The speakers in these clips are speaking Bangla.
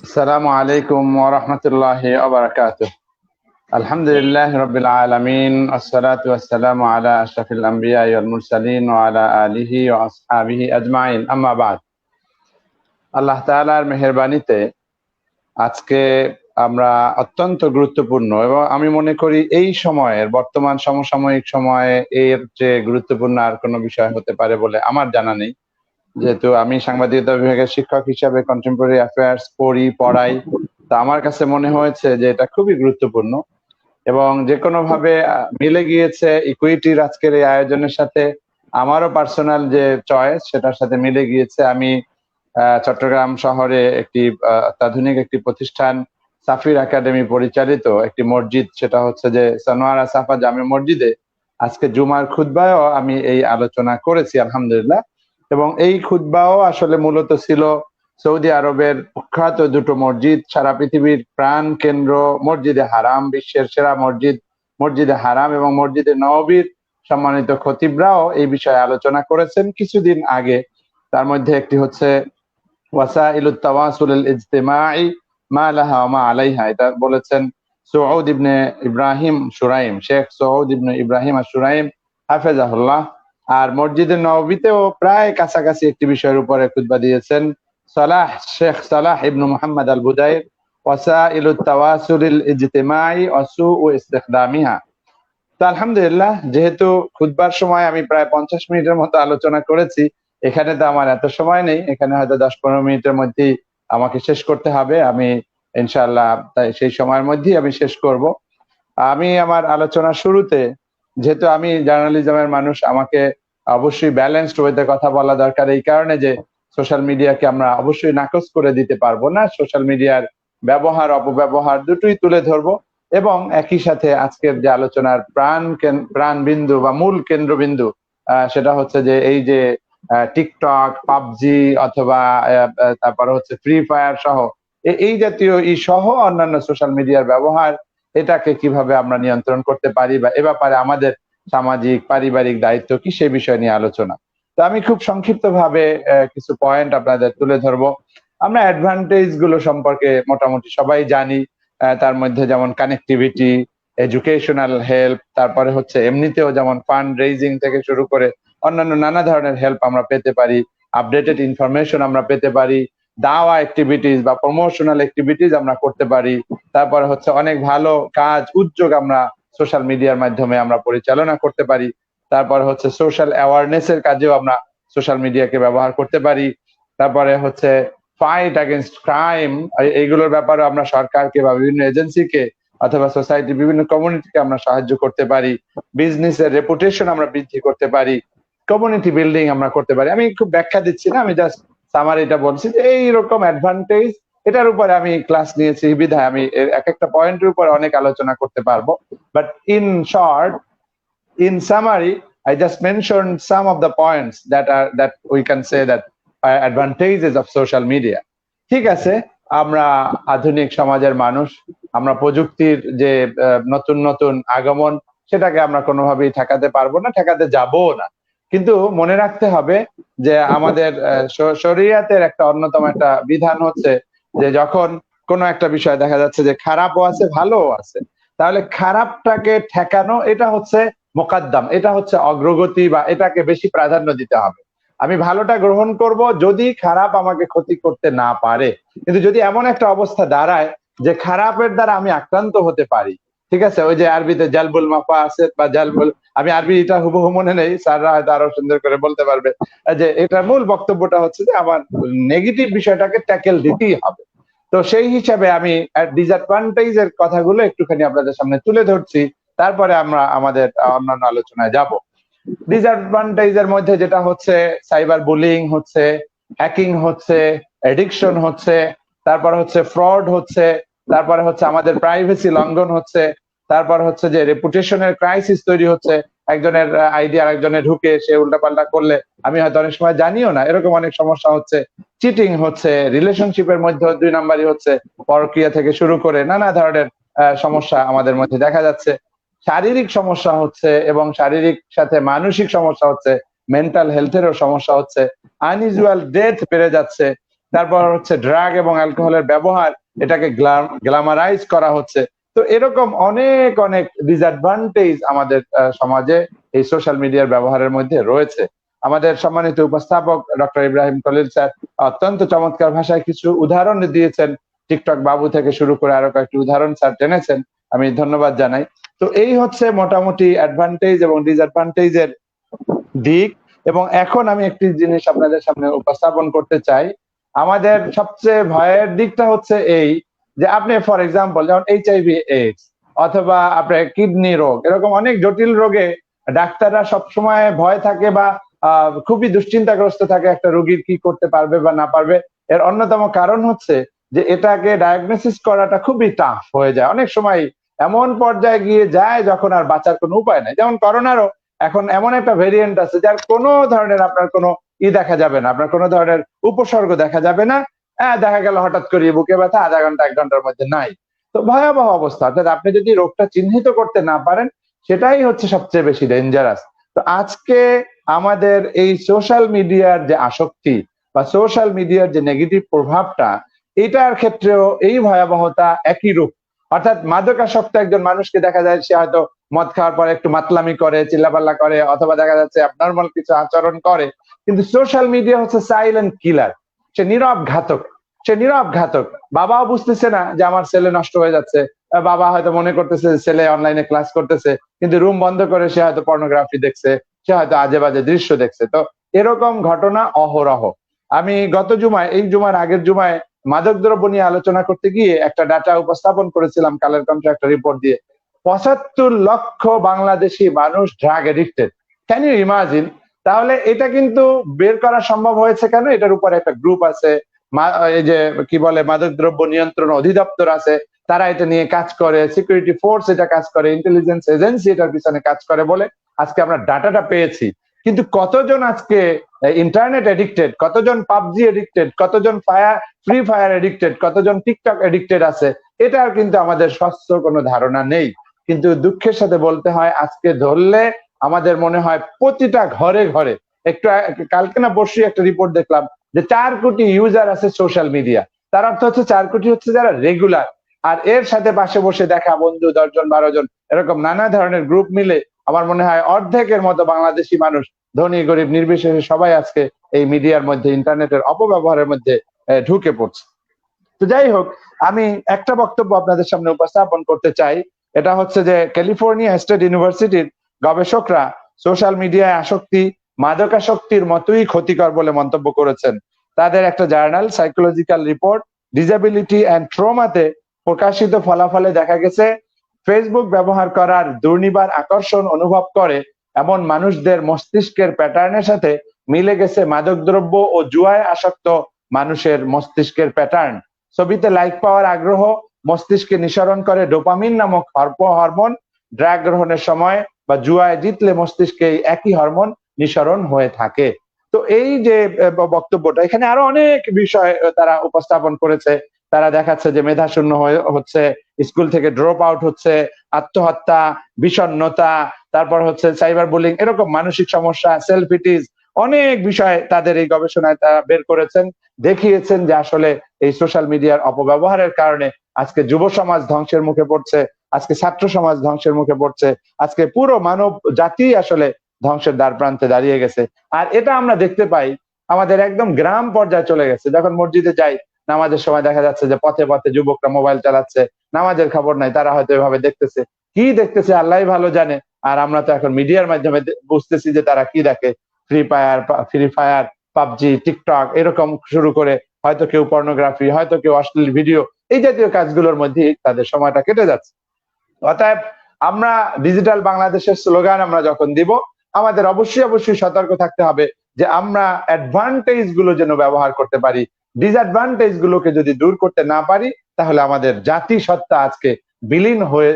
السلام عليكم ورحمة الله وبركاته الحمد لله رب العالمين والصلاة والسلام على أشرف الأنبياء والمرسلين وعلى آله وأصحابه أجمعين أما بعد আল্লাহ তাআলার মেহেরবানিতে আজকে আমরা অত্যন্ত গুরুত্বপূর্ণ এবং আমি মনে করি এই সময়ের বর্তমান সমসাময়িক সময়ে এর যে গুরুত্বপূর্ণ আর কোনো বিষয় হতে পারে বলে আমার জানা নেই যেহেতু আমি সাংবাদিকতা বিভাগের শিক্ষক হিসাবে কন্টেম্পোরারি অ্যাফেয়ার্স পড়ি পড়াই তা আমার কাছে মনে হয়েছে যে এটা খুবই গুরুত্বপূর্ণ। এবং যে কোনো ভাবে মিলে গিয়েছে ইকুইটির আজকের এই আয়োজনের সাথে আমারও পার্সোনাল যে চয়েস সেটার সাথে মিলে গিয়েছে। আমি চট্টগ্রাম শহরে একটি আহ, অত্যাধুনিক একটি প্রতিষ্ঠান সাফির একাডেমি পরিচালিত একটি মসজিদ সেটা হচ্ছে যে সানোয়ারা সাফা জামে মসজিদে আজকে জুমার খুদ্বায়ও আমি এই আলোচনা করেছি আলহামদুলিল্লাহ। এবং এই খুতবাও আসলে মূলত ছিল সৌদি আরবের প্রখ্যাত দুটো মসজিদ, সারা পৃথিবীর প্রাণ কেন্দ্র মসজিদে হারাম, বিশ্বের সেরা মসজিদ মসজিদে হারাম এবং মসজিদে নববীর সম্মানিত খতিবরাও এই বিষয়ে আলোচনা করেছেন কিছুদিন আগে। তার মধ্যে একটি হচ্ছে, ওয়াসাইলুত তাওয়াসুল ইজতিমাই মা মা আলাইহা। এটা বলেছেন সৌদ ইবনে ইব্রাহিম সুরাইম, শেখ সৌদ ইবনে ইব্রাহিম আর সুরাইম, হাফেজাহুল্লাহ। আর মসজিদের নববীতেও প্রায় কাছাকাছি একটি বিষয়ের উপরে খুতবা দিয়েছেন সালাহ শেখ সালাহ ইবনু মোহাম্মদ আল বুদাইর তাওয়াসুলিল ইজতিমাই ওয়াসু ও ইস্তেখদামিহা। তো আলহামদুলিল্লাহ, যেহেতু খুতবার সময় আমি প্রায় পঞ্চাশ মিনিটের মতো আলোচনা করেছি, এখানে তো আমার এত সময় নেই, এখানে হয়তো দশ পনেরো মিনিটের মধ্যেই আমাকে শেষ করতে হবে, আমি ইনশাআল্লাহ তাই সেই সময়ের মধ্যেই আমি শেষ করব। আমি আমার আলোচনার শুরুতে, যেহেতু আমি জার্নালিজমের মানুষ, আমাকে অবশ্যই ব্যালেন্সড ওয়েতে কথা বলা দরকার। এই কারণে যে সোশ্যাল মিডিয়াকে আমরা অবশ্যই নাকচ করে দিতে পারব না সোশ্যাল মিডিয়ার ব্যবহার অপব্যবহার দুটোই তুলে ধরবো এবং একই সাথে আজকের যে আলোচনার প্রাণ কেন- প্রাণ বা মূল কেন্দ্রবিন্দু সেটা হচ্ছে যে এই যে টিকটক পাবজি অথবা আহ, হচ্ছে ফ্রি ফায়ার সহ এই জাতীয় ই সহ অন্যান্য সোশ্যাল মিডিয়ার ব্যবহার এটাকে কীভাবে আমরা নিয়ন্ত্রণ করতে পারি বা এ ব্যাপারে আমাদের সামাজিক, পারিবারিক দায়িত্ব কি সে বিষয় নিয়ে আলোচনা। তো আমি খুব সংক্ষিপ্ত ভাবে কিছু পয়েন্ট আপনাদের তুলে ধরবো। আমরা অ্যাডভান্টেজগুলো সম্পর্কে মোটামুটি সবাই জানি। তার মধ্যে যেমন কানেক্টিভিটি এডুকেশনাল হেল্প তারপরে হচ্ছে এমনিতেও যেমন ফান্ড রেইজিং থেকে শুরু করে অন্যান্য নানা ধরনের হেল্প আমরা পেতে পারি। আপডেটেড ইনফরমেশন আমরা পেতে পারি। দাওয়া অ্যাক্টিভিটিস বা প্রমোশনাল অ্যাক্টিভিটিস আমরা করতে পারি। তারপরে হচ্ছে অনেক ভালো কাজ, উদ্যোগ আমরা সোশ্যাল মিডিয়ার মাধ্যমে আমরা পরিচালনা করতে পারি। তারপর হচ্ছে সোশ্যাল অ্যাওয়ারনেস এর কাজেও আমরা সোশ্যাল মিডিয়াকে ব্যবহার করতে পারি। তারপরে হচ্ছে ফাইট আগেনস্ট ক্রাইম এইগুলোর ব্যাপারে আমরা সরকারকে বা বিভিন্ন এজেন্সিকে অথবা সোসাইটি বিভিন্ন কমিউনিটিকে আমরা সাহায্য করতে পারি। বিজনেসের রেপুটেশন আমরা বৃদ্ধি করতে পারি। কমিউনিটি বিল্ডিং আমরা করতে পারি। আমি খুব ব্যাখ্যা দিচ্ছি না, আমি জাস্ট সামারিটা বলছি যে এইরকম অ্যাডভান্টেজ এটার উপরে আমি ক্লাস নিয়েছি, বিধায় আমি এক একটা পয়েন্টের উপর অনেক আলোচনা করতে পারব but in short in summary just mentioned some of the points that are, that we can say that are advantages of social media. ঠিক আছে, আমরা আধুনিক সমাজের মানুষ, আমরা প্রযুক্তির যে নতুন নতুন আগমন, সেটাকে আমরা কোনোভাবেই ঠেকাতে পারব না, ঠেকাতে যাব না কিন্তু মনে রাখতে হবে যে আমাদের শরিয়াতের একটা অন্যতম একটা বিধান হচ্ছে যে যখন কোনো একটা বিষয় দেখা যাচ্ছে যে খারাপও আছে, ভালোও আছে, তাহলে খারাপটাকে ঠেকানো এটা হচ্ছে মোকাদ্দাম, এটা হচ্ছে অগ্রগতি বা এটাকে বেশি প্রাধান্য দিতে হবে। আমি ভালোটা গ্রহণ করব যদি খারাপ আমাকে ক্ষতি করতে না পারে। কিন্তু যদি এমন একটা অবস্থা দাঁড়ায় যে খারাপের দ্বারা আমি আক্রান্ত হতে পারি ঠিক আছে? ওই যে আরবিতে জালবুল মাফা আছে বা জালবুল, আমি আরবি এটা হুবহু মনে নেই, স্যাররা হয়তো আরও সুন্দর করে বলতে পারবে। যে এটার মূল বক্তব্যটা হচ্ছে যে আমার নেগেটিভ বিষয়টাকে ট্যাকেল দিতেই হবে। তো সেই হিসাবে আমি ডিসঅ্যাডভান্টেজ এর কথাগুলো একটুখানি আপনাদের সামনে তুলে ধরছি, তারপরে আমরা আমাদের অন্যান্য আলোচনায় যাব। ডিসঅ্যাডভান্টেজ এর মধ্যে যেটা হচ্ছে সাইবার বুলিং হচ্ছে হ্যাকিং হচ্ছে এডিকশন হচ্ছে, তারপর হচ্ছে ফ্রড হচ্ছে, তারপরে হচ্ছে আমাদের প্রাইভেসি লঙ্ঘন হচ্ছে তারপর হচ্ছে যে রেপুটেশনের ক্রাইসিস তৈরি হচ্ছে, একজনের আইডিয়া আরেকজনের ঢুকে সে উল্টাপাল্টা করলে, আমি হয়তো অনেক সময় জানিও না, এরকম অনেক সমস্যা হচ্ছে। চিটিং হচ্ছে রিলেশনশিপের মধ্যে দুই নাম্বারই হচ্ছে, পরক্রিয়া থেকে শুরু করে নানা ধরনের সমস্যা আমাদের মধ্যে দেখা যাচ্ছে। শারীরিক সমস্যা হচ্ছে এবং শারীরিক সাথে মানসিক সমস্যা হচ্ছে মেন্টাল হেলথেরও সমস্যা হচ্ছে। আনইউজুয়াল ডেথ বেড়ে যাচ্ছে, তারপর হচ্ছে ড্রাগ এবং অ্যালকোহলের ব্যবহার, এটাকে গ্ল্যামারাইজ করা হচ্ছে। তো এরকম অনেক অনেক ডিসঅ্যাডভান্টেজ আমাদের সমাজে এই সোশ্যাল মিডিয়ার ব্যবহারের মধ্যে রয়েছে। আমাদের সম্মানিত উপস্থাপক ডক্টর ইব্রাহিম কলিল স্যার অত্যন্ত চমৎকার ভাষায় কিছু উদাহরণ দিয়েছেন। টিকটক বাবু থেকে শুরু করে আরও কয়েকটি উদাহরণ স্যার টেনেছেন আমি ধন্যবাদ জানাই। তো এই হচ্ছে মোটামুটি অ্যাডভান্টেজ এবং ডিসঅ্যাডভান্টেজের দিক। এবং এখন আমি একটি জিনিস আপনাদের সামনে উপস্থাপন করতে চাই। আমাদের সবচেয়ে ভয়ের দিকটা হচ্ছে এই যে আপনি ফর এক্সাম্পল যেমন এইচ আইভি এইডস অথবা আপনার কিডনি রোগ, এরকম অনেক জটিল রোগে ডাক্তাররা সবসময় ভয় থাকে বা খুবই দুশ্চিন্তাগ্রস্ত থাকে একটা রোগীর কি করতে পারবে বা না পারবে। এর অন্যতম কারণ হচ্ছে যে এটাকে ডায়াগনোসিস করাটা খুবই টাফ হয়ে যায়। অনেক সময় এমন পর্যায়ে গিয়ে যায় যখন আর বাঁচার কোনো উপায় নাই। যেমন করোনারও এখন এমন একটা ভেরিয়েন্ট আছে যার কোনো ধরনের আপনার কোনো ই দেখা যাবে না, আপনার কোনো ধরনের উপসর্গ দেখা যাবে না। হ্যাঁ দেখা গেল হঠাৎ করে বুকে ব্যথা, আধা ঘণ্টা, এক ঘণ্টার মধ্যে নাই। তো ভয়াবহ অবস্থা। অর্থাৎ আপনি যদি রোগটা চিহ্নিত করতে না পারেন, সেটাই হচ্ছে সবচেয়ে বেশি ডেঞ্জারাস তো আজকে আমাদের এই সোশ্যাল মিডিয়ার যে আসক্তি বা সোশ্যাল মিডিয়ার যে নেগেটিভ প্রভাবটা, এটার ক্ষেত্রেও এই ভয়াবহতা একই রূপ। অর্থাৎ মাদকাসক্ত একজন মানুষকে দেখা যায় সে হয়তো মদ খাওয়ার পরে একটু মাতলামি করে, চিল্লাপাল্লা করে, অথবা দেখা যাচ্ছে নর্মাল কিছু আচরণ করে। কিন্তু সোশ্যাল মিডিয়া হচ্ছে সাইলেন্ট কিলার সে নীরব ঘাতক সে নীরব ঘাতক বাবাও বুঝতেছে না যে আমার ছেলে নষ্ট হয়ে যাচ্ছে। বাবা হয়তো মনে করতেছে ছেলে অনলাইনে ক্লাস করতেছে, কিন্তু রুম বন্ধ করে সে হয়তো পর্নোগ্রাফি দেখছে, সে হয়তো আজে বাজে দৃশ্য দেখছে। তো এরকম ঘটনা অহরহ। আমি গত জুমায়, এই জুমার আগের জুমায় মাদক দ্রব্য নিয়ে আলোচনা করতে গিয়ে একটা ডাটা উপস্থাপন করেছিলাম, কালের কন্ট্রা একটা রিপোর্ট দিয়ে। পঁচাত্তর লক্ষ বাংলাদেশি মানুষ drug addicted can you imagine তাহলে এটা কিন্তু বের করা সম্ভব হয়েছে কেন? এটার উপরে একটা গ্রুপ আছে এই যে কি বলে মাদক দ্রব্য নিয়ন্ত্রণ অধিদপ্তর আছে, তারা এটা নিয়ে কাজ করে সিকিউরিটি ফোর্স এটা কাজ করে ইন্টেলিজেন্স এজেন্সি এটার পিছনে কাজ করে বলে আজকে আমরা ডাটাটা পেয়েছি। কিন্তু কতজন আজকে ইন্টারনেট এডিক্টেড কতজন পাবজি এডিক্টেড কতজন ফায়ার ফ্রি ফায়ার এডিক্টেড কতজন টিকটক এডিক্টেড আছে, এটার কিন্তু আমাদের স্বচ্ছ কোনো ধারণা নেই। কিন্তু দুঃখের সাথে বলতে হয়, আজকে ধরলে আমাদের মনে হয় প্রতিটা ঘরে ঘরে, একটু কালকে না বসে একটা রিপোর্ট দেখলাম যে চার কোটি ইউজার আছে সোশ্যাল মিডিয়া তার অর্থ হচ্ছে চার কোটি হচ্ছে যারা রেগুলার আর এর সাথে পাশে বসে দেখা বন্ধু, দশজন, বারো জন, এরকম নানা ধরনের গ্রুপ মিলে আমার মনে হয় অর্ধেকের মতো বাংলাদেশি মানুষ, ধনী, গরিব, নির্বিশেষে সবাই আজকে এই মিডিয়ার মধ্যে ইন্টারনেটের অপব্যবহারের মধ্যে ঢুকে পড়ছে। তো যাই হোক, আমি একটা বক্তব্য আপনাদের সামনে উপস্থাপন করতে চাই। এটা হচ্ছে যে ক্যালিফোর্নিয়া স্টেট ইউনিভার্সিটির গবেষকরা সোশ্যাল মিডিয়ায় আসক্তি মাদকাসক্তির মতোই ক্ষতিকর বলে মন্তব্য করেছেন। তাদের একটা journal, psychological report disability and ট্রোমাতে প্রকাশিত ফলাফলে দেখা গেছে, ফেসবুক ব্যবহার করার দুর্নিবার আকর্ষণ অনুভব করে এমন মানুষদের মস্তিষ্কের প্যাটার্নের সাথে মিলে গেছে মাদকদ্রব্য ও জুয়ায় আসক্ত মানুষের মস্তিষ্কের প্যাটার্ন। ছবিতে লাইক পাওয়ার আগ্রহ, মস্তিষ্কে নিঃসরণ করে ডোপামিন নামক হরমোন, ড্রাগ গ্রহণের সময় বা জুয়ায় জিতলে মস্তিষ্কে একই হরমোন নিঃসরণ হয়ে থাকে। তো এই যে বক্তব্যটা, এখানে আরও অনেক বিষয় তারা উপস্থাপন করেছে। তারা দেখাচ্ছে যে মেধা শূন্য হচ্ছে, স্কুল থেকে ড্রপ আউট হচ্ছে, আত্মহত্যা বিষণ্নতা তারপর হচ্ছে সাইবার বুলিং এরকম মানসিক সমস্যা সেলফিটিস অনেক বিষয় তাদের এই গবেষণায় তারা বের করেছেন, দেখিয়েছেন যে আসলে এই সোশ্যাল মিডিয়ার অপব্যবহারের কারণে আজকে যুব সমাজ ধ্বংসের মুখে পড়ছে, আজকে ছাত্র সমাজ ধ্বংসের মুখে পড়ছে, আজকে পুরো মানব জাতি আসলে ধ্বংসের দ্বার প্রান্তে দাঁড়িয়ে গেছে। আর এটা আমরা দেখতে পাই, আমাদের একদম গ্রাম পর্যায়ে চলে গেছে। যখন মসজিদে যাই, নামাজের সময় দেখা যাচ্ছে যে পথে পথে যুবকরা মোবাইল চালাচ্ছে, নামাজের খবর নাই, তারা হয়তো এভাবে দেখতেছে। কি দেখতেছে আল্লাহ ভালো জানে। আর আমরা তো এখন মিডিয়ার মাধ্যমে বুঝতেছি যে তারা কি দেখে। Free fire free fire PUBG TikTok এরকম শুরু করে হয়তো কেউ পর্নোগ্রাফি হয়তো কেউ অশ্লীল ভিডিও এই জাতীয় কাজগুলোর মধ্যে তাদের সময়টা কেটে যাচ্ছে। অতএব আমরা ডিজিটাল বাংলাদেশের স্লোগান আমরা যখন দিব আমাদের অবশ্যই অবশ্যই সতর্ক থাকতে হবে যে আমরা অ্যাডভান্টেজগুলো যেন ব্যবহার করতে পারি। ডিসঅ্যাডভান্টেজ গুলোকে যদি দূর করতে না পারি, তাহলে আমাদের জাতি সত্তা আজকে বিলীন হয়ে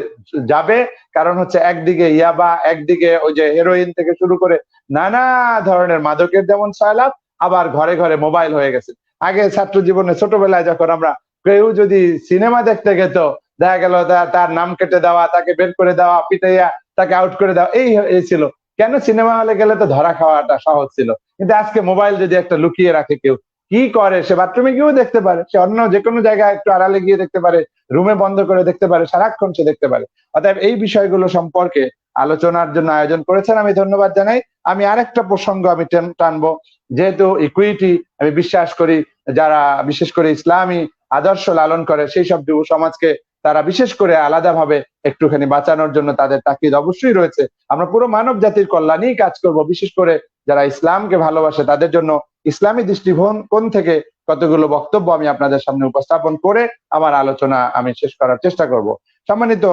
যাবে। কারণ হচ্ছে একদিকে ইয়াবা, একদিকে ওই যে হেরোইন থেকে শুরু করে নানা ধরনের মাদকের যেমন সয়লাভ আবার ঘরে ঘরে মোবাইল হয়ে গেছে। আগে ছাত্র জীবনে ছোটবেলায় যখন আমরা কেউ যদি সিনেমা দেখতে গেত, দেখা গেল তার নাম কেটে দেওয়া, তাকে বের করে দেওয়া, পিটাইয়া তাকে আউট করে দেওয়া এই ছিল। কেন সিনেমা হলে গেলে তো ধরা খাওয়াটা সহজ ছিল? কিন্তু আজকে মোবাইল যদি একটা লুকিয়ে রাখে কেউ, কি করে? সে বাথরুমে গিয়েও দেখতে পারে, সে অন্য যে কোনো জায়গায় একটু আড়ালে গিয়ে দেখতে পারে রুমে বন্ধ করে দেখতে পারে, সারাক্ষণ সে দেখতে পারে। অতএব এই বিষয়গুলো সম্পর্কে আলোচনার জন্য আয়োজন করেছেন, আমি ধন্যবাদ জানাই। আমি আরেকটা প্রসঙ্গ আমি টানবো। যেহেতু ইকুইটি আমি বিশ্বাস করি, যারা বিশেষ করে ইসলামী আদর্শ লালন করে, সেই সব যুব সমাজকে তারা বিশেষ করে আলাদাভাবে একটুখানি বাঁচানোর জন্য তাদের তাকিদ অবশ্যই রয়েছে। আমরা পুরো মানব জাতির কল্যাণেই কাজ করব, বিশেষ করে যারা ইসলামকে ভালোবাসে তাদের জন্য ইসলামী দৃষ্টিভঙ্গ কোন থেকে কতগুলো বক্তব্য আমি আপনাদের সামনে উপস্থাপন করে আমার আলোচনা আমি শেষ করার চেষ্টা করব। সম্মানিত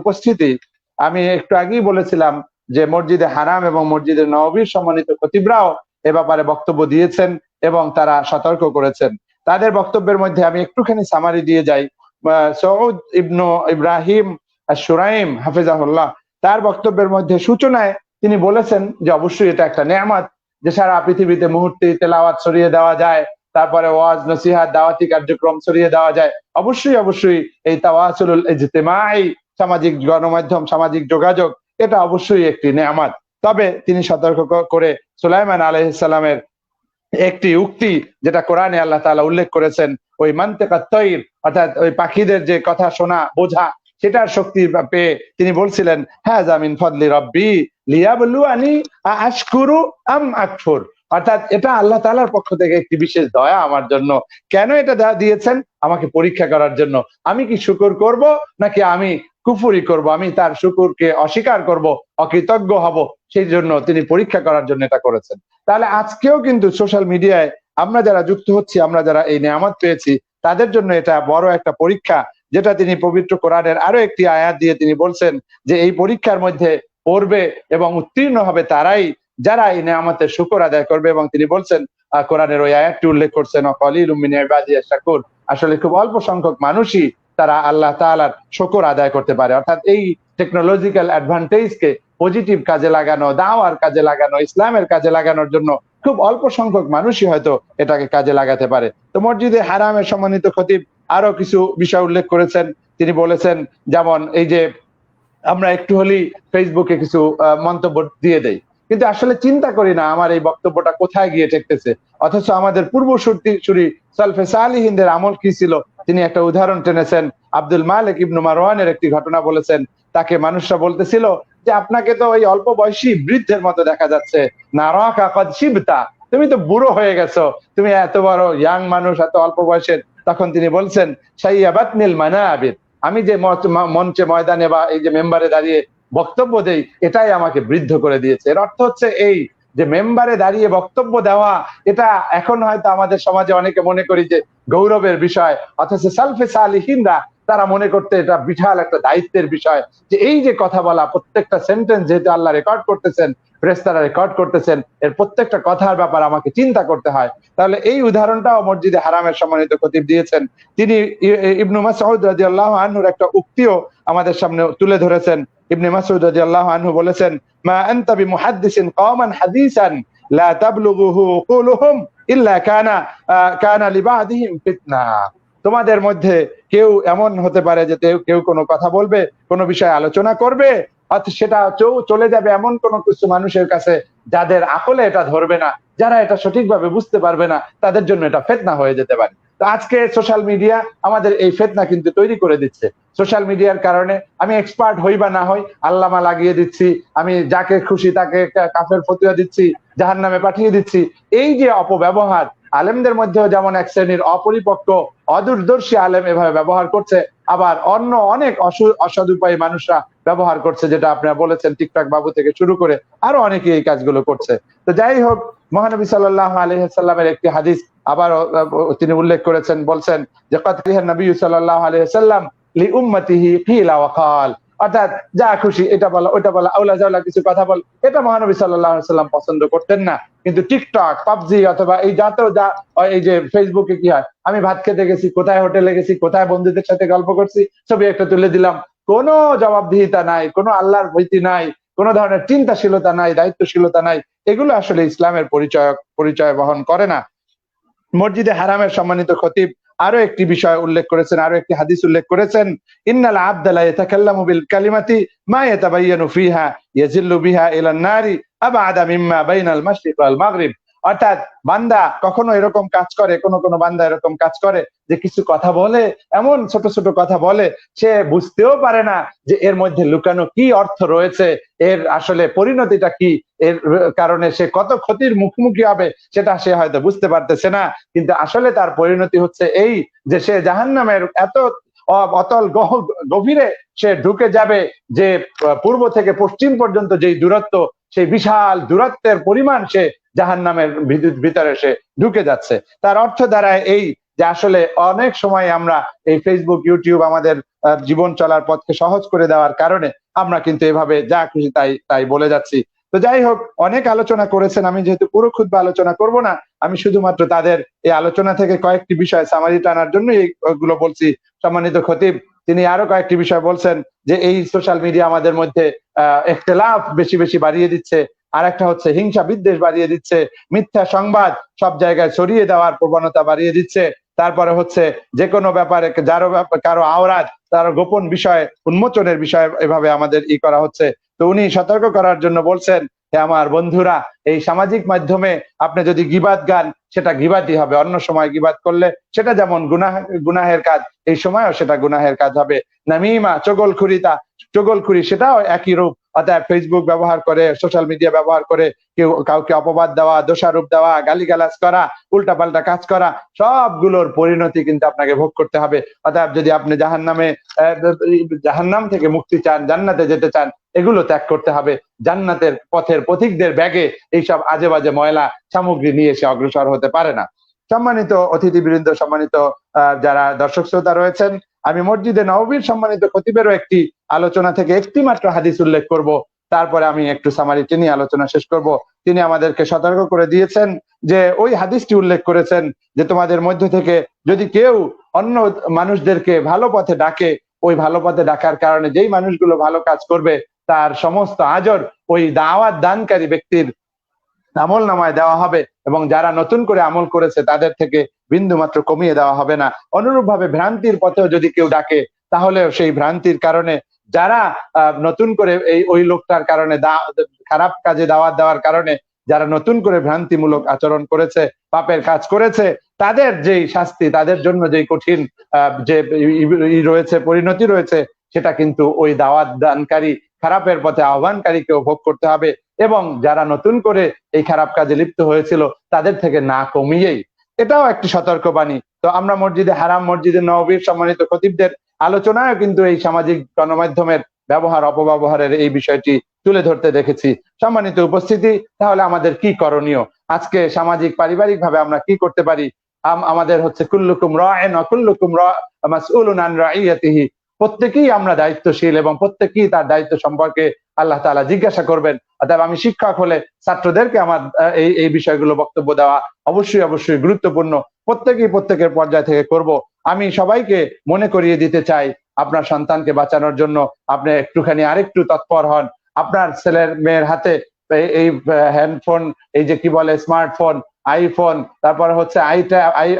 উপস্থিতি, আমি একটু আগেই বলেছিলাম যে মসজিদে হারাম এবং মসজিদে নবীর সম্মানিত খতিবরাও এ ব্যাপারে বক্তব্য দিয়েছেন এবং তারা সতর্ক করেছেন। তাদের বক্তব্যের মধ্যে আমি একটুখানি সামারি দিয়ে যাই। সৌদ ইবনু ইব্রাহিম সুরাইম হাফিজাহুল্লাহ, তার বক্তব্যের মধ্যে সূচনায় তিনি বলেছেন যে অবশ্যই এটা একটা নেয়ামত যে সারা পৃথিবীতে মুহূর্তে তেলাওয়াত ছড়িয়ে দেওয়া যায়, তারপরে ওয়াজ, নসিহাত, দাওয়াতি কার্যক্রম ছড়িয়ে দেওয়া যায়। অবশ্যই অবশ্যই এই তাওয়াসুল ইজতেমাই, সামাজিক গণমাধ্যম, সামাজিক যোগাযোগ, এটা অবশ্যই একটি নেয়ামত। তবে তিনি সতর্ক করে সুলাইমান আলহিসাল্লামের একটি উক্তি যেটা কোরআনে আল্লাহ তাআলা উল্লেখ করেছেন, ওই মান্তেকা তৈর, অর্থাৎ ওই পাখিদের যে কথা শোনা, বোঝা, সেটার শক্তি পেয়ে তিনি বলছিলেন হ্যাঁ জামিন ফদলি রব্বি লিয়াবলু আনি আশকুরু আম আকফুর। অর্থাৎ এটা আল্লাহ তালার পক্ষ থেকে একটি বিশেষ দয়া আমার জন্য। কেন এটা দিয়েছেন? আমাকে পরীক্ষা করার জন্য। আমি কি শুকুর করব? নাকি আমি কুফুরি করব? আমি তার শুকুরকে অস্বীকার করব? অকৃতজ্ঞ হব? সেই জন্য তিনি পরীক্ষা করার জন্য এটা করেছেন। তাহলে আজকেও কিন্তু সোশ্যাল মিডিয়ায় আমরা যারা যুক্ত হচ্ছি, আমরা যারা এই নিয়ামত পেয়েছি, তাদের জন্য এটা বড় একটা পরীক্ষা, যেটা তিনি পবিত্র কোরআনের আরও একটি আয়াত দিয়ে তিনি বলছেন যে এই পরীক্ষার মধ্যে পড়বে এবং উত্তীর্ণ হবে তারাই যারা এই নিয়ামতের শুকর আদায় করবে এবং তিনি বলছেন কোরআনের ওই আয়াতটি উল্লেখ করছেন শাকুর আসলে খুব অল্প সংখ্যক মানুষই তারা আল্লাহ তাআলার শুকর আদায় করতে পারে। অর্থাৎ এই টেকনোলজিক্যাল অ্যাডভান্টেজকে পজিটিভ কাজে লাগানো, দাওয়ার কাজে লাগানো, ইসলামের কাজে লাগানোর জন্য খুব অল্প সংখ্যক মানুষই হয়তো এটাকে কাজে লাগাতে পারে। তো মসজিদে হারামের সম্মানিত খতিব আরও কিছু বিষয় উল্লেখ করেছেন। তিনি বলেছেন, যেমন এই যে আমরা একটু হলেই ফেসবুকে কিছু মন্তব্য দিয়ে দেই। কিন্তু আসলে চিন্তা করি না আমার এই বক্তব্যটা কোথায় গিয়ে ঠেকতেছে। অথচ আমাদের পূর্বসূরি সুরি সলফে সালিহিনদের আমল কি ছিল? তিনি একটা উদাহরণ টেনেছেন। আব্দুল মালিক ইবনু মারওয়ানের একটি ঘটনা বলেছেন, তাকে মানুষরা বলতেছিল যে আপনাকে তো ওই অল্প বয়সী বৃদ্ধের মতো দেখা যাচ্ছে। নারাকা কদ শিবতা। তুমি তো বুড়ো হয়ে গেছো। তুমি এত বড় ইয়াং মানুষ, এত অল্প বয়সের। তখন তিনি বলছেন সাইয়াবাতনিল মানাবির। আমি যে মঞ্চে ময়দানে বা এই যে মেম্বারে দাঁড়িয়ে বক্তব্য দেই, এটাই আমাকে বৃদ্ধ করে দিয়েছে। এর অর্থ হচ্ছে এই যে মেম্বারে দাঁড়িয়ে বক্তব্য দেওয়া, এটা এখন হয়তো আমাদের সমাজে অনেকে মনে করি যে গৌরবের বিষয়। অথচ সালফে সালিহিনরা তারা মনে করতে এটা বিশাল একটা দায়িত্বের বিষয় যে এই যে কথা বলা, প্রত্যেকটা সেন্টেন্স যেহেতু আল্লাহ রেকর্ড করতেছেন ফ্রেস্তারা রেকর্ড করতেছেন, এর প্রত্যেকটা কথার ব্যাপার আমাকে চিন্তা করতে হয়। তাহলে এই উদাহরণটাও মসজিদে হারামের সম্মানিত খতিব দিয়েছেন। তিনি ইবনু মাসউদ রাদিয়াল্লাহু আনহুর একটা উক্তিও আমাদের সামনে তুলে ধরেছেন। ইবনে মাসউদ রাদিয়াল্লাহু আনহু বলেছেন, মা আনতা বিমুহাদ্দিসিন কওমান হাদিসান, লা তাবলুগুহু কুলুহুম ইল্লা কানা কানা লিবাদিহিম ফিতনা। তোমাদের মধ্যে কেউ এমন হতে পারে যে কেউ কোনো কথা বলবে, কোনো বিষয়ে আলোচনা করবে অথচ সেটা চলে যাবে এমন কোন কিছু মানুষের কাছে যাদের আকলে এটা ধরবে না, যারা এটা সঠিকভাবে বুঝতে পারবে না, তাদের জন্য এটা ফেতনা হয়ে যেতে পারে। তো আজকে সোশ্যাল মিডিয়া আমাদের এই ফেতনা কিন্তু তৈরি করে দিচ্ছে। সোশ্যাল মিডিয়ার কারণে আমি এক্সপার্ট হই বা না হই, আল্লামা লাগিয়ে দিচ্ছি, আমি যাকে খুশি তাকে কাফের ফতুয়া দিচ্ছি জাহান নামে পাঠিয়ে দিচ্ছি। এই যে অপব্যবহার আলেমদের মধ্যেও যেমন এক শ্রেণির অপরিপক্ক, অদূরদর্শী আলেম এভাবে ব্যবহার করছে, আবার অন্য অনেক অসু- অসদুপায়ী মানুষরা ব্যবহার করছে, যেটা আপনারা বলেছেন টিকটক বাবু থেকে শুরু করে আরও অনেকে এই কাজগুলো করছে। তো যাই হোক, মহানবী সাল্লাহ আলহিসাল্লামের একটি হাদিস আবার তিনি উল্লেখ করেছেন, বলছেন যে কাতরিহান নবী সাল্লাহ আলহিসাল্লাম লি উম্মতিহি কিলা ওয়াকাল অর্থাৎ যা খুশি এটা বলা ওটা বলা, আউলা জাউলা কিছু কথা বল। এটা মহানবী সাল্লাহ সাল্লাম পছন্দ করতেন না। কিন্তু টিকটক, পাবজি অথবা এই যাতেও যা এই যে ফেসবুকে কি হয়, আমি ভাত খেতে গেছি, কোথায় হোটেলে গেছি, কোথায় বন্ধুদের সাথে গল্প করছি, ছবি একটা তুলে দিলাম। কোনো জবাবদিহিতা নাই, কোনো আল্লাহর ভীতি নাই, কোনো ধরনের চিন্তাশীলতা নাই, দায়িত্বশীলতা নাই। এগুলো আসলে ইসলামের পরিচয় পরিচয় বহন করে না। মসজিদে হারামের সম্মানিত খতিব আরও একটি বিষয় উল্লেখ করেছেন, আরও একটি হাদিস উল্লেখ করেছেন, ইন্নাল আবদালা ইয়াতাকাল্লামু বিল কালিমাতি মা ইয়াতাবায়ানু ফিহা ইয়াজিল্লু বিহা ইলা নারি আবাদা মিম্মা বাইনাল মাশরিক ওয়াল মাগরিব। অর্থাৎ বান্দা কখনো এরকম কাজ করে, কোন কোন বান্দা এরকম কাজ করে যে কিছু কথা বলে, এমন ছোট ছোট কথা বলে, সে বুঝতেও পারে না যে এর মধ্যে লুকানো কি অর্থ রয়েছে, এর আসলে পরিণতিটা কি, এর কারণে সে কত ক্ষতির মুখোমুখি হবে, সেটা সে হয়তো বুঝতে পারতেছে না। কিন্তু আসলে তার পরিণতি হচ্ছে এই যে সে জাহান্নামের এত অতল গভীরে সে ঢুকে যাবে যে পূর্ব থেকে পশ্চিম পর্যন্ত যেই দূরত্ব, সেই বিশাল দূরত্বের পরিমাণ সে জাহান নামের ভিতরে সে ঢুকে যাচ্ছে। তার অর্থ দ্বারায় এই যে আসলে অনেক সময় আমরা এই ফেসবুক ইউটিউব আমাদের জীবন চলার পথকে সহজ করে দেওয়ার কারণে আমরা কিন্তু এভাবে যা খুশি তাই তাই বলে যাচ্ছি। তো যাই হোক, অনেক আলোচনা করেছেন। আমি যেহেতু পুরো ক্ষুদ্র আলোচনা করব না, আমি শুধুমাত্র তাদের এই আলোচনা থেকে কয়েকটি বিষয় সামারি টানার জন্য এইগুলো বলছি। সম্মানিত খতিব, তিনি আরও কয়েকটি বিষয় বলছেন যে এই সোশ্যাল মিডিয়া আমাদের মধ্যে, আহ বেশি বেশি বাড়িয়ে দিচ্ছে। আর একটা হচ্ছে, হিংসা বিদ্বেষ বাড়িয়ে দিচ্ছে, মিথ্যা সংবাদ সব জায়গায় ছড়িয়ে দেওয়ার প্রবণতা বাড়িয়ে দিচ্ছে। তারপরে হচ্ছে যে কোনো ব্যাপারে যারো কারও আওরাত, তার গোপন বিষয়, উন্মোচনের বিষয় এভাবে আমাদের ই করা হচ্ছে। তো উনি সতর্ক করার জন্য বলছেন, হে আমার বন্ধুরা, এই সামাজিক মাধ্যমে আপনি যদি গিবাদ গান, সেটা গিবাদই হবে। অন্য সময় গিবাদ করলে সেটা যেমন গুনাহ, গুনাহের কাজ, এই সময়ও সেটা গুনাহের কাজ হবে। নামিমা, চগলখুরিতা, চগলখুরি, সেটাও একই রূপ। অর্থাৎ ফেসবুক ব্যবহার করে সোশ্যাল মিডিয়া ব্যবহার করে, কেউ কাউকে অপবাদ দেওয়া, দোষারোপ দেওয়া, গালিগালাজ করা, উল্টাপাল্টা কাজ করা, সবগুলোর পরিণতি কিন্তু আপনাকে ভোগ করতে হবে। অর্থাৎ যদি আপনি জাহান নামে জাহান্নাম থেকে মুক্তি চান, জান্নাতে যেতে চান, এগুলো ত্যাগ করতে হবে। জান্নাতের পথের পথিকদের ব্যাগে এইসব আজে বাজে ময়লা, সামগ্রী নিয়ে এসে অগ্রসর হতে পারে না। সম্মানিত অতিথিবৃন্দ, সম্মানিত যারা দর্শক শ্রোতা রয়েছেন আমি মসজিদে নবীর সম্মানিত খতিবেরও একটি আলোচনা থেকে একটি মাত্র হাদিস উল্লেখ করব। তারপরে আমি একটু সামারি টেনে আলোচনা শেষ করব। তিনি আমাদেরকে সতর্ক করে দিয়েছেন যে, ওই হাদিসটি উল্লেখ করেছেন যে, তোমাদের মধ্য থেকে যদি কেউ অন্য মানুষদেরকে ভালো পথে ডাকে, ওই ভালো পথে ডাকার কারণে যেই মানুষগুলো ভালো কাজ করবে, তার সমস্ত আজর ওই দাওয়াত দানকারী ব্যক্তির আমল নামায় দেওয়া হবে এবং যারা নতুন করে আমল করেছে তাদের থেকে বিন্দু মাত্র কমিয়ে দেওয়া হবে না। অনুরূপ ভাবে ভ্রান্তির পথেও যদি কেউ ডাকে তাহলে সেই ভ্রান্তির কারণে যারা নতুন করে এই, ওই লোকটার কারণে খারাপ কাজে দাওয়াত দেওয়ার কারণে যারা নতুন করে ভ্রান্তিমূলক আচরণ করেছে, পাপের কাজ করেছে, তাদের যেই শাস্তি, তাদের জন্য যেই কঠিন যে রয়েছে, পরিণতি রয়েছে, সেটা কিন্তু ওই দাওয়াত দানকারী খারাপের পথে আহ্বানকারীকেও ভোগ করতে হবে এবং যারা নতুন করে এই খারাপ কাজে লিপ্ত হয়েছিল, তাদের থেকে না কমিয়েই। এটাও একটি সতর্কবাণী। তো আমরা মসজিদে হারাম মসজিদে নবীর সম্মানিত খতিবদের আলোচনায় কিন্তু এই সামাজিক গণমাধ্যমের ব্যবহার, অপব্যবহারের এই বিষয়টি তুলে ধরতে দেখেছি। সম্মানিত উপস্থিতি, তাহলে আমাদের কি করণীয়? আজকে সামাজিক পারিবারিক ভাবে আমরা কি করতে পারি? আমাদের হচ্ছে কুল্লুকুম রায়ন কুল্লুকুম রাসউলুন আন প্রত্যেকেই আমরা দায়িত্বশীল এবং প্রত্যেকেই তার দায়িত্ব সম্পর্কে আল্লাহ তালা জিজ্ঞাসা করবেন। অর্থাৎ আমি শিক্ষক হলে ছাত্রদেরকে আমার এই এই বিষয়গুলো বক্তব্য দেওয়া অবশ্যই অবশ্যই গুরুত্বপূর্ণ। প্রত্যেকেই প্রত্যেকের পর্যায় থেকে করব। আমি সবাইকে মনে করিয়ে দিতে চাই আপনার সন্তানকে বাঁচানোর জন্য। আপনি একটুখানি আরেকটু তৎপর হন। আপনার ছেলের মেয়ের হাতে এই হ্যান্ডফোন এই যে কি বলে স্মার্টফোন আইফোন তারপর হচ্ছে আইটা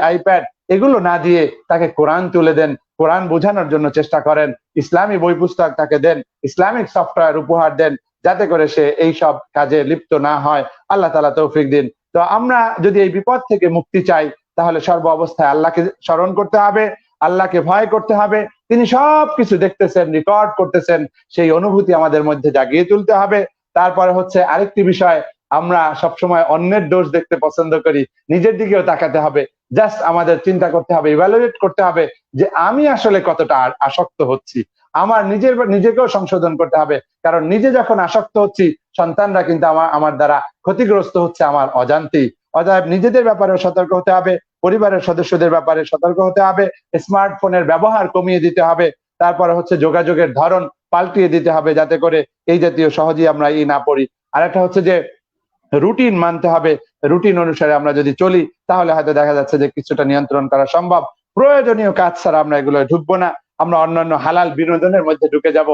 আইপ্যাড এগুলো না দিয়ে তাকে কোরআন তুলে দেন, কোরআন বোঝানোর জন্য চেষ্টা করেন, ইসলামী বই পুস্তক তাকে দেন, ইসলামিক সফটওয়্যার উপহার দেন, যাতে করে সে এই সব কাজে লিপ্ত না হয়। আল্লাহ তালা তৌফিক দিন। তো আমরা যদি এই বিপদ থেকে মুক্তি চাই, তাহলে সর্ব অবস্থায় আল্লাহকে স্মরণ করতে হবে, আল্লাহকে ভয় করতে হবে, তিনি সব কিছু দেখতেছেন রেকর্ড করতেছেন, সেই অনুভূতি আমাদের মধ্যে জাগিয়ে তুলতে হবে। তারপরে হচ্ছে আরেকটি বিষয়, আমরা সবসময় অন্যের দোষ দেখতে পছন্দ করি, নিজের দিকেও তাকাতে হবে। জাস্ট আমাদের চিন্তা করতে হবে ইভ্যালুয়েট করতে হবে যে আমি আসলে কতটা আসক্ত হচ্ছি। আমার নিজের, নিজেকেও সংশোধন করতে হবে। কারণ নিজে যখন আসক্ত হচ্ছি, সন্তানরা কিন্তু আমার আমার দ্বারা ক্ষতিগ্রস্ত হচ্ছে আমার অজান্তেই। অতএব নিজেদের ব্যাপারে সতর্ক হতে হবে, পরিবারের সদস্যদের ব্যাপারে সতর্ক হতে হবে স্মার্টফোনের ব্যবহার কমিয়ে দিতে হবে, তারপরে হচ্ছে যোগাযোগের ধরন পাল্টিয়ে দিতে হবে যাতে করে এই জাতীয় সহজেই আমরা এই না পড়ি। আর একটা হচ্ছে যে রুটিন মানতে হবে। রুটিন অনুসারে আমরা যদি চলি, তাহলে হয়তো দেখা যাচ্ছে যে কিছুটা নিয়ন্ত্রণ করা সম্ভব। প্রয়োজনীয় কাজ ছাড়া আমরা এগুলো ঢুকবো না। আমরা অন্যান্য হালাল বিনোদনের মধ্যে ঢুকে যাব।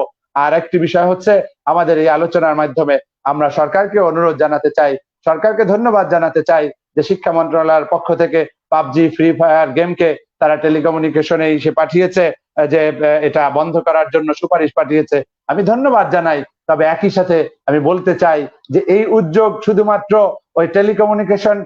আর একটি বিষয় হচ্ছে, আমাদের এই আলোচনার মাধ্যমে আমরা সরকারকে অনুরোধ জানাতে চাই, সরকারকে ধন্যবাদ জানাতে চাই যে শিক্ষা মন্ত্রণালয়ের পক্ষ থেকে পাবজি, ফ্রি ফায়ার, গেমকে তারা টেলিকমিউনিকেশনে এসে পাঠিয়েছে, যে এটা বন্ধ করার জন্য সুপারিশ পাঠিয়েছে। আমি ধন্যবাদ জানাই তবে একই সাথে আমি বলতে চাই যে এই উদ্যোগ শুধুমাত্র ওই টেলিকমিউনিকেশন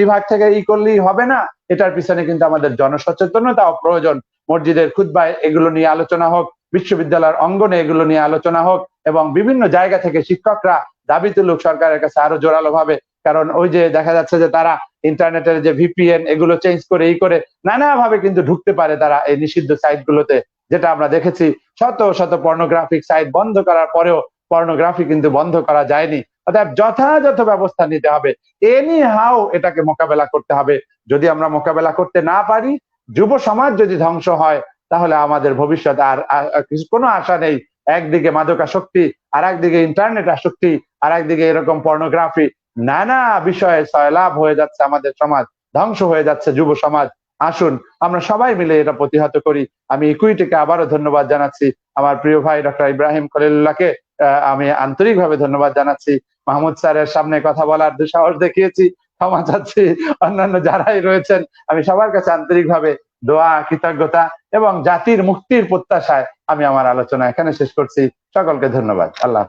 বিভাগ থেকে ই করলেই হবে না, এটার পিছনে কিন্তু আমাদের জনসচেতনতাও প্রয়োজন। মসজিদের খুদ্বায় এগুলো নিয়ে আলোচনা হোক, বিশ্ববিদ্যালয়ের অঙ্গনে এগুলো নিয়ে আলোচনা হোক, এবং বিভিন্ন জায়গা থেকে শিক্ষকরা দাবি তুলুক সরকারের কাছে আরও জোরালো ভাবে কারণ ওই যে দেখা যাচ্ছে যে তারা ইন্টারনেটের যে ভিপিএন এগুলো চেঞ্জ করে এই করে, নানাভাবে কিন্তু ঢুকতে পারে তারা এই নিষিদ্ধ সাইট গুলোতে যেটা আমরা দেখেছি, শত শত পর্নোগ্রাফিক সাইট বন্ধ করার পরেও পর্নোগ্রাফি কিন্তু বন্ধ করা যায়নি। অর্থাৎ যথাযথ ব্যবস্থা নিতে হবে। এনি হাও এটাকে মোকাবেলা করতে হবে। যদি আমরা মোকাবেলা করতে না পারি, যুব সমাজ যদি ধ্বংস হয়, তাহলে আমাদের ভবিষ্যৎ আর কোনো আশা নেই। একদিকে মাদকাসক্তি আর একদিকে ইন্টারনেট আসক্তি আর একদিকে এরকম পর্নোগ্রাফি নানা বিষয়ে সয়লাভ হয়ে যাচ্ছে আমাদের সমাজ, ধ্বংস হয়ে যাচ্ছে যুব সমাজ। আসুন, আমরা সবাই মিলে এটা প্রতিহত করি। আমি ইকুইটিকে আবারও ধন্যবাদ জানাচ্ছি। আমার প্রিয় ভাই ডক্টর ইব্রাহিম খলিল্লাহকে আমি আন্তরিকভাবে ধন্যবাদ জানাচ্ছি। মাহমুদ স্যারের সামনে কথা বলার দুঃসাহস দেখিয়েছি, ক্ষমা চাচ্ছি। অন্যান্য যারাই রয়েছেন, আমি সবার কাছে আন্তরিকভাবে দোয়া, কৃতজ্ঞতা এবং জাতির মুক্তির প্রত্যাশায় আমি আমার আলোচনা এখানে শেষ করছি। সকলকে ধন্যবাদ। আল্লাহ।